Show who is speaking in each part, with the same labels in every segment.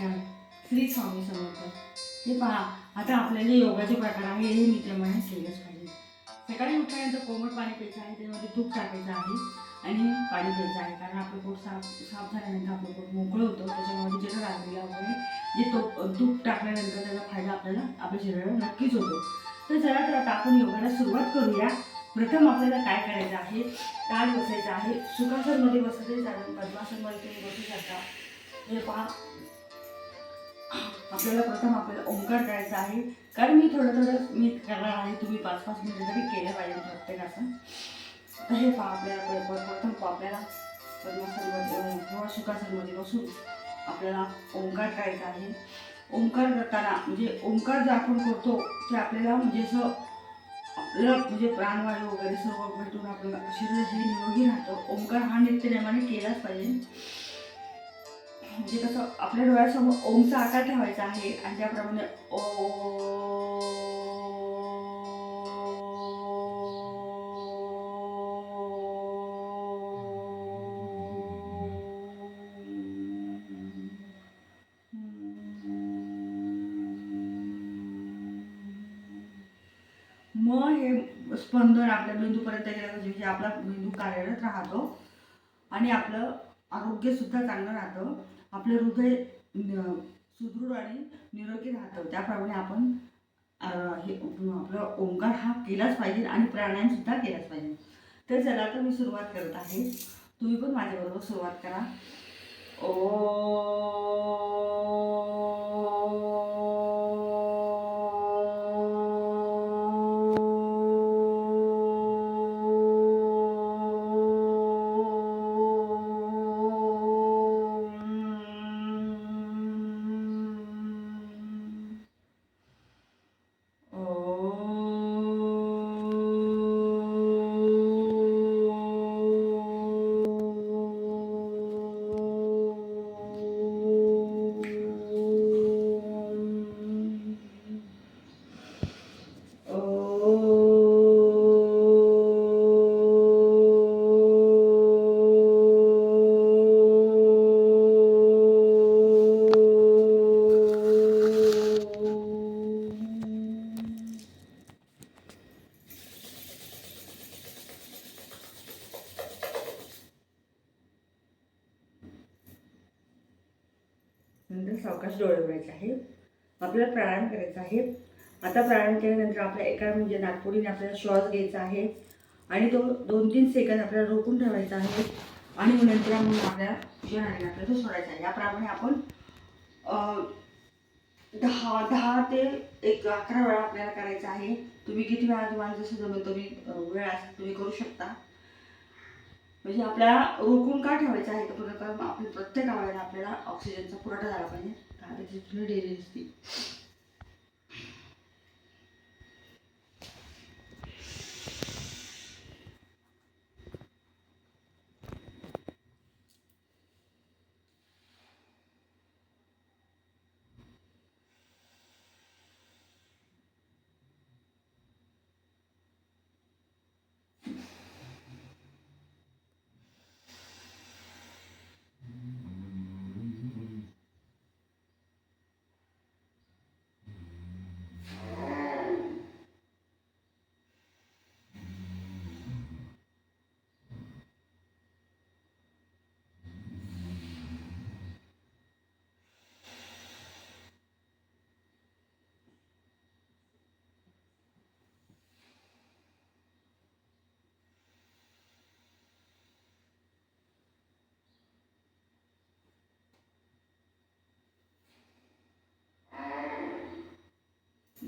Speaker 1: नमस्कार. श्री स्वामी समर्थ हे पहा आता आपल्याला योगाचे प्रकार आहे हे नित्यप्रमाणे केलंच पाहिजे. सकाळी उठल्यानंतर कोमट पाणी प्यायचं आहे त्यामध्ये तूप टाकायचं आहे आणि पाणी प्यायचं आहे. कारण आपलं पोट साफ साफ झाल्यानंतर आपलं पोट मोकळं होतं त्याच्यामध्ये जेवढं राहिलेलं वगैरे जे तो तूप टाकल्यानंतर त्याचा फायदा आपल्याला आपल्या शरीराला नक्कीच होतो. तर चला तर आता आपण योगाला सुरुवात करूया. प्रथम आपल्याला काय करायचं आहे? ताट बसायचं आहे. सुखासनमध्ये बसायचं कारण पद्मासनमध्ये तुम्ही बसू शकता. हे पहा. आपल्याला प्रथम आपल्याला ओंकार करायचा आहे. कारण मी थोडं थोडं मी करणार आहे. तुम्ही पाच पाच मिनिटं तरी केलं पाहिजे प्रत्येकाचं. तर हे पहा आपल्याला प्रथम प्र- प्रथम आपल्याला. पद्मासनमध्ये किंवा सुखासनमध्ये बसून आपल्याला ओंकार करायचा आहे. ओंकार करताना म्हणजे ओंकार जे आपण करतो ते आपल्याला म्हणजे असं आपल्याला म्हणजे प्राणवायू वगैरे सर्व भेटून आपलं शरीर हे निरोगी राहतं. ओंकार हा नित्यनेमाने केलाच पाहिजे. म्हणजे कसं आपल्या डोळ्यासमोर ओमचा आकार ठेवायचा आहे आणि त्याप्रमाणे ओ. मग हे स्पंदन आपल्या मेंदूपर्यंत गेलं पाहिजे म्हणजे आपला मेंदू कार्यरत राहतो आणि आपलं आरोग्यसुद्धा चांगलं राहतं. आपलं हृदय न- सुदृढ आणि निरोगी राहतं. त्याप्रमाणे आपण हे आपलं ओंकार हा केलाच पाहिजे आणि प्राणायामसुद्धा केलाच पाहिजे. तर चला तर मी सुरुवात करत आहे. तुम्ही पण माझ्याबरोबर सुरुवात करा. ओ नंतर सावकाश डोळे उघडायचे आहे. आपल्याला प्राणायाम करायचा आहे. आता प्राणायाम केल्यानंतर आपल्या एका म्हणजे नागपुडीने आपल्याला श्वास घ्यायचा आहे. आणि तो दोन तीन सेकंद आपल्याला रोखून ठेवायचा आहे. आणि मग नंतर मग आपल्याला जे आहे आपल्याला तो सोडायचा आहे याप्रमाणे आपण दहा दहा ते एक अकरा वेळा आपल्याला करायचं आहे. तुम्ही किती वेळा तुम्हाला जसं जमत तुम्ही वेळ असेल तुम्ही करू शकता. म्हणजे आपल्याला रोखून का ठेवायचं आहे? पूर्ण कारण आपल्या प्रत्येक आवाजाला आपल्याला ऑक्सिजनचा पुरवठा झाला पाहिजे. कारण डेअरी असते.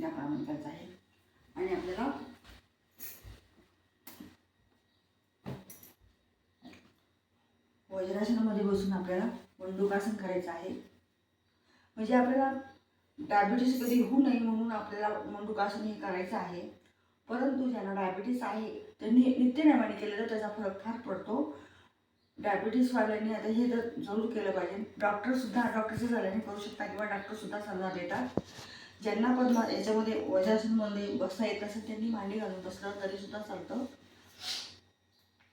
Speaker 1: याप्रमाणे करायचं आहे आणि आपल्याला वज्रासनामध्ये बसून आपल्याला मंडुकासन करायचं आहे. म्हणजे आपल्याला डायबिटीस कधी होऊ नये म्हणून आपल्याला मंडुकासन हे करायचं आहे. परंतु ज्यांना डायबिटीस आहे त्यांनी नित्यनेमाने केलं तर त्याचा फरक फार पडतो. डायबिटीसवाल्यांनी आता हे तर जरूर केलं पाहिजे. डॉक्टरसुद्धा डॉक्टरच्या झाल्याने करू शकता किंवा डॉक्टरसुद्धा सल्ला देतात. ज्यांना पण याच्यामध्ये वजासनमध्ये बसता येत असेल त्यांनी मांडी घालून बसलं तरी सुद्धा चालतं.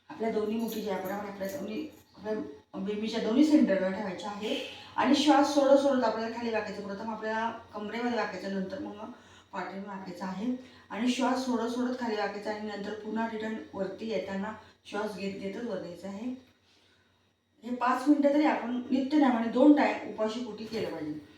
Speaker 1: आपल्या दोन्ही मुठी ज्या आपण आपल्या दोन्ही आपल्या बेबीच्या दोन्ही सेंटरला ठेवायच्या आहे आणि श्वास सोडत सोडत आपल्याला खाली वाकायचं. प्रथम आपल्याला कमरेमध्ये वाकायचं नंतर मग पाठीवर वाकायचा आहे. आणि श्वास सोडत सोडत खाली वाकायचा आणि नंतर पुन्हा रिटर्न वरती येताना श्वास घेत घेतच वर आहे. हे पाच मिनटं तरी आपण नित्य नित्यनेमाने दोन टाईम उपाशी पोटी केलं पाहिजे?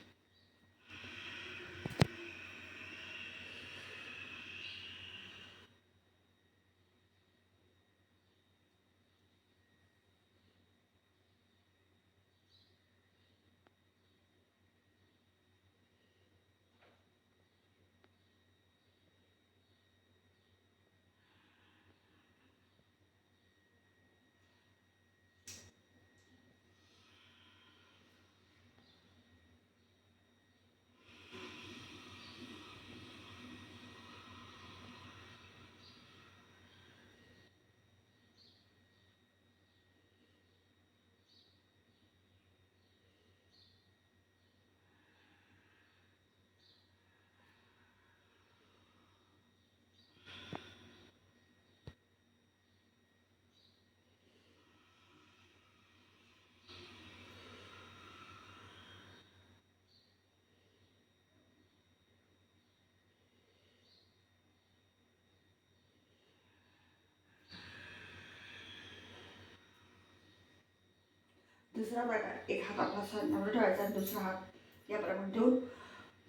Speaker 1: दुसरा प्रकार एक हात आपला असा नवर ठेवायचा आणि दुसरा हात याप्रमाणे ठेवून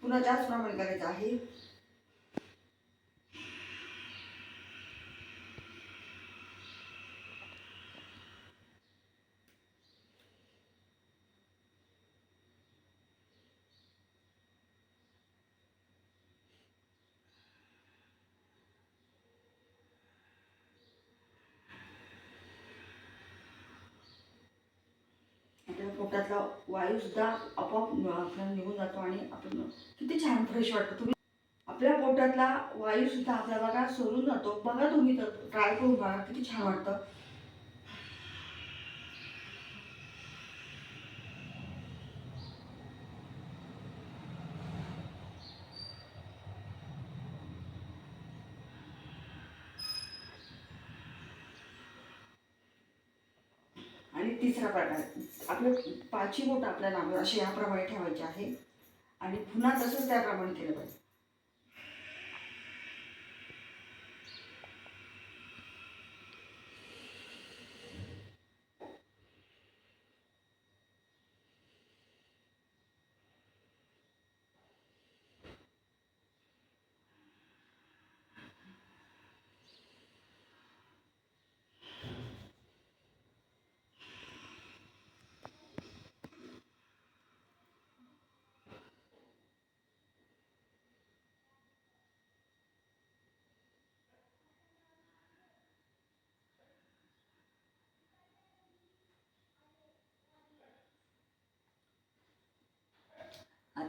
Speaker 1: पुन्हा त्याचप्रमाणे करायचा आहे आपल्या पोटातला वायू सुद्धा आपोआप आपल्याला निघून जातो आणि आपण किती छान फ्रेश वाटतं. तुम्ही आपल्या पोटातला वायू सुद्धा आपल्या बघा सोडून जातो. बघा तुम्ही तर ट्राय करून बघा किती छान वाटतं. आणि तिसरा प्रकार आपलं पाचही बोट आपल्या लांब असे याप्रमाणे ठेवायचे आहे. आणि पुन्हा तसंच त्याप्रमाणे केलं पाहिजे.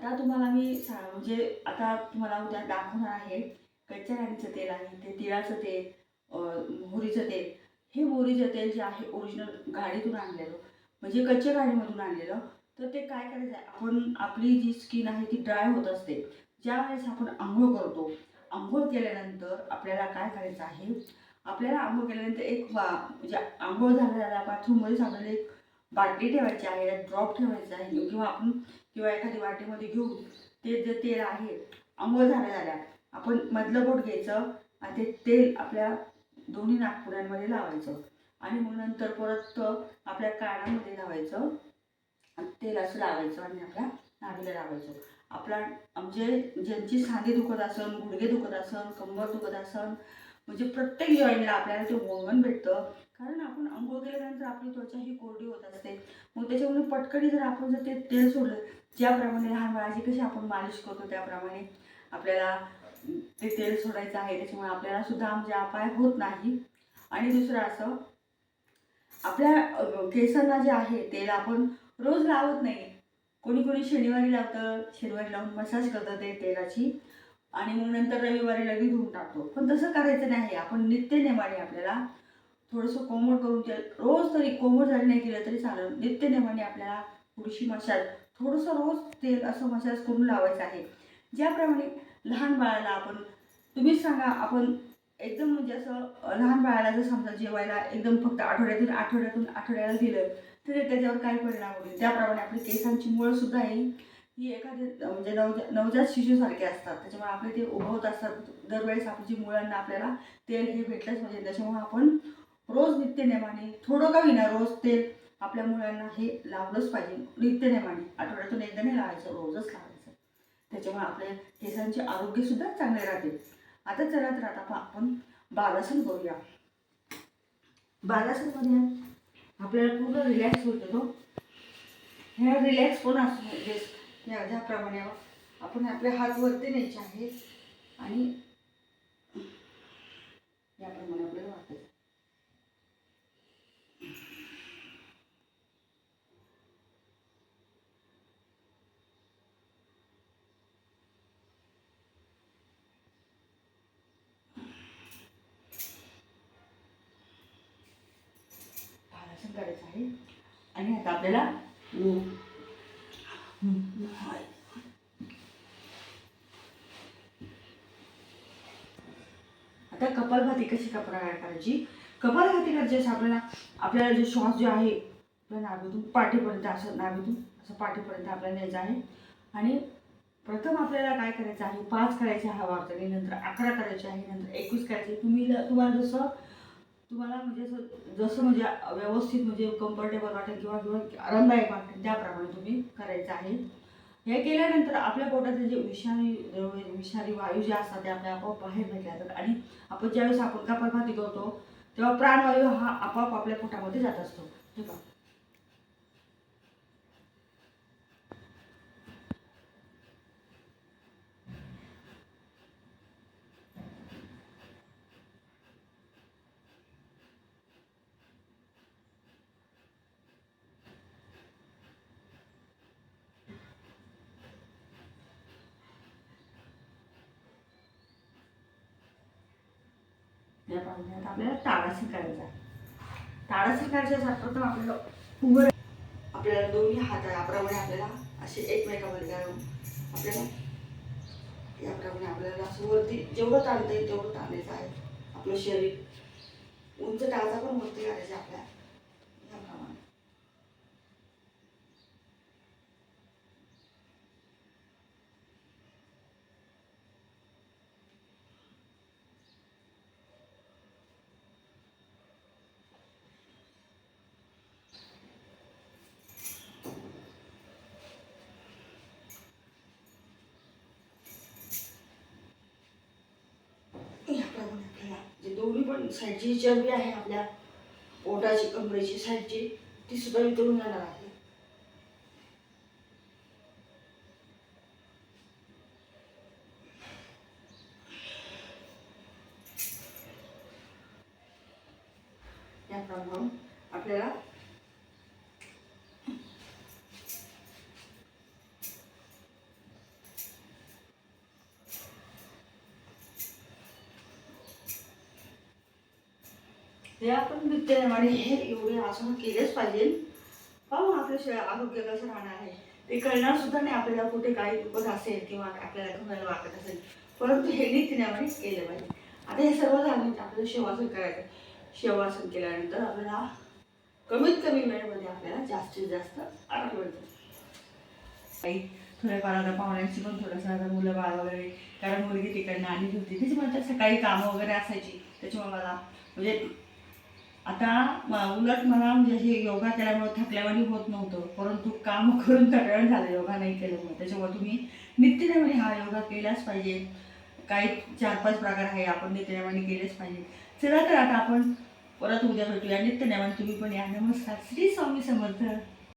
Speaker 1: आता तुम्हाला मी सा- म्हणजे आता तुम्हाला उद्या दाखवणार आहे कच्च्या राणीचं तेल आहे ते तिळाचं तेल मोहरीचं तेल. हे मोहरीचं तेल जे आहे ओरिजिनल गाडीतून आणलेलं. म्हणजे कच्च्या गाडीमधून आणलेलं. तर ते काय करायचं आहे आपण आपली जी स्किन आहे ती ड्राय होत असते. ज्यावेळेस आपण आंघोळ करतो आंघोळ केल्यानंतर आपल्याला काय करायचं आहे आपल्याला आंघोळ केल्यानंतर एक वा म्हणजे आंघोळ झाल्या बाथरूममध्येच आपल्याला एक बाटली ठेवायची आहे ड्रॉप ठेवायचा आहे किंवा आपण किंवा एखादी वाटीमध्ये घेऊन ते जे तेल आहे आंघोळ झाल्या झाल्या आपण मधलं बोट घ्यायचं आणि ते तेल आपल्या दोन्ही नागपुड्यांमध्ये लावायचं. आणि मग नंतर परत आपल्या कानामध्ये लावायचं तेल असं लावायचं आणि आपल्या नाभीला लावायचं. आपला म्हणजे ज्यांची सांधे दुखत असन गुडघे दुखत असन कंबर दुखत असन म्हणजे प्रत्येक जॉईंटला आपल्याला ते वंगण भेटतं. कारण आपण आंघोळ केल्यानंतर आपली त्वचा ही कोरडी होत असते. मग त्याच्यामुळे पटकडी जर आपण जर ते तेल सोडलं ज्याप्रमाणे लहान बाळाची कशी आपण मालिश करतो त्याप्रमाणे आपल्याला ते तेल सोडायचं आहे त्याच्यामुळे आपल्याला सुद्धा आमचे अपाय होत नाही. आणि दुसरं असं आपल्या केसांना जे आहे तेल आपण रोज लावत नाही. कोणी कोणी शनिवारी लावतं शनिवारी लावून मसाज करतं ते तेलाची. आणि मग नंतर रविवारी लगेच धुवून टाकतो. पण तसं करायचं नाही. आपण नित्यनेमाने आपल्याला थोडंसं कोमट करून ते रोज तरी कोमट जरी नाही केलं तरी चालेल. नित्यनेमाने आपल्याला थोडीशी मसाज थोडंसं रोज तेल असं मसाज करून लावायचं आहे. ज्याप्रमाणे लहान बाळाला आपण तुम्हीच सांगा आपण एकदम म्हणजे असं लहान बाळाला जर समजा जेवायला एकदम फक्त आठवड्यातून आठवड्यातून आठवड्याला दिलं तर त्याच्यावर काय परिणाम होईल? त्याप्रमाणे आपली केसांची मुळं सुद्धा येईल ही एखादी म्हणजे नवजा नवजात शिशूसारखे असतात. त्याच्यामुळे आपले ते उभवत असतात. दरवेळेस आपली जी मुलांना आपल्याला तेल हे भेटलंच म्हणजे त्याच्यामुळे आपण रोज नित्यनेमाने थोडं का होईना रोज तेल आपल्या मुलांना हे लावलंच पाहिजे. नित्य नेमाने. आठवड्यातून एकदा नाही लावायचं रोजच लावायचं. त्याच्यामुळे आपल्या केसांचे आरोग्यसुद्धा चांगले राहते. आता चला तर आता आपण बालासन करूया. बालासनमध्ये आपल्याला पूर्ण रिलॅक्स होतो तो. ह्या रिलॅक्स पण असतो म्हणजे या ज्याप्रमाणे आपण आपले हात वरती न्यायचे आहेत. आणि याप्रमाणे आपल्याला आहे आणि आता आपल्याला आता कपालभाती कशी कपडा करायची? कपालभाती करायची असं आपल्याला आपल्याला जे श्वास जे आहे आपल्या नाभीतून पाठीपर्यंत असं नाभीतून असं पाठीपर्यंत आपल्याला न्यायचं आहे. आणि प्रथम आपल्याला काय करायचं आहे? पाच करायचे हवा वाटते नंतर अकरा करायचे आहे नंतर एकवीस करायचे तुम्ही तुम्हाला जसं तुम्हाला म्हणजे असं जसं म्हणजे व्यवस्थित म्हणजे कम्फर्टेबल वाटेल किंवा किंवा आरामदायक वाटेल त्याप्रमाणे तुम्ही करायचं आहे. हे केल्यानंतर आपल्या पोटातले जे विषारी द्रव्य विषारी वायू जे असतात ते आपल्या आपोआप बाहेर भेटल्या जातात. आणि आपण ज्यावेळेस आपण कपालभाती करतो तेव्हा प्राणवायू हा आपोआप आपल्या पोटामध्ये जात असतो. ठीक आहे या पाहुण्यात आपल्याला टाळा शिकायचा आहे. शिकायच्या करायचं प्रथम आपल्याला उभं आपल्याला दोन्ही हात याप्रमाणे आपल्याला असे एकमेकामध्ये घालून आपल्याला याप्रमाणे आपल्याला असं वरती जेवढं ताणता येईल तेवढं ताणायचं आहे. आपलं शरीर. उंच टाचा पण वरती करायचा आपल्या याप्रमाणे याप्रमाणे आपल्याला जे दोन्ही पण साईडची चरबी आहे आपल्या पोटाची कमरेची साईडची ती सुद्धा वितळून जाणार आहे. याप्रमाणे आपल्याला हे आपण नित्यनेमाने हे एवढे आसन केलेच पाहिजे. पाहू आपलं शरीर आरोग्य कसं राहणार आहे. ते कळणार सुद्धा नाही आपल्याला कुठे काही दुखत असेल किंवा आपल्याला घुमायला वाटत असेल. परंतु हे नित्यनेमाने केलं पाहिजे. आता हे सर्व झालं म्हणजे आपल्याला शेवासन करायचं शेवासन केल्यानंतर आपल्याला कमीत कमी वेळेमध्ये आपल्याला जास्तीत जास्त आराम मिळतो. काही थोड्याफार आता पाहुण्यांची पण थोडंसं आता मुलं बाळ वगैरे कारण मुलगी तिकडनं आली होती. तिची म्हणतात सकाळी कामं वगैरे असायची. त्याच्यामुळे मला म्हणजे आता उलट मला म्हणजे हे योगा केल्यामुळे थकल्यावानी होत नव्हतं. परंतु काम करून थकल्यावर झालं योगा नाही केल्यामुळे त्याच्यामुळे तुम्ही नित्यनेमाने हा योगा केलाच पाहिजे. काही चार पाच प्रकार आहे आपण नित्यनेमाने केलेच पाहिजे. चला तर आता आपण परत उद्या भेटूया. नित्यनेमाने तुम्ही पण या. नमस्कार. श्री स्वामी समर्थ.